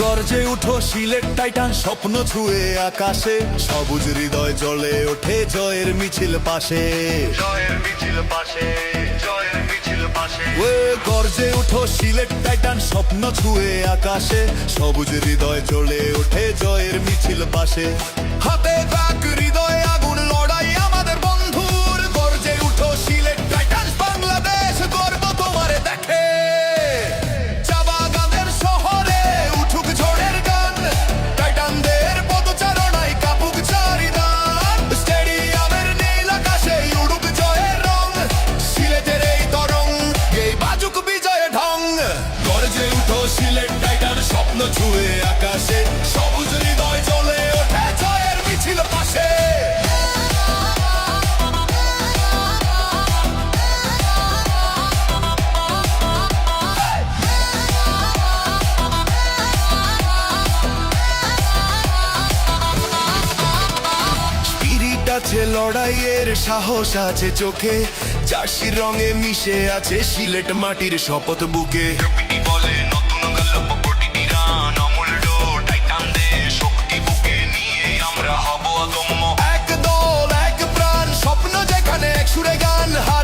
গর্জে উঠো শিলের টাইটান স্বপ্ন ছুঁয়ে আকাশে। সবুজ হৃদয় জলে ওঠে জয়ের মিছিল পাশে। জয়ের মিছিল পাশে জয়ের মিছিল পাশে। ওয়ে গর্জে উঠো সিলেট টাইটান স্বপ্ন ছুঁয়ে আকাশে। সবুজ হৃদয় চলে ওঠে জয়ের মিছিল পাশে। হাতে টাইটান স্বপ্ন ছুঁয়ে আকাশে, সবুজ হৃদয় ওঠে জয়ের মিছিল পাশে। আছে লড়াইয়ের সাহস আছে চোখে, জার্সির রঙে মিশে আছে সিলেট মাটির শপথ বুকে। বলে Should I gun high?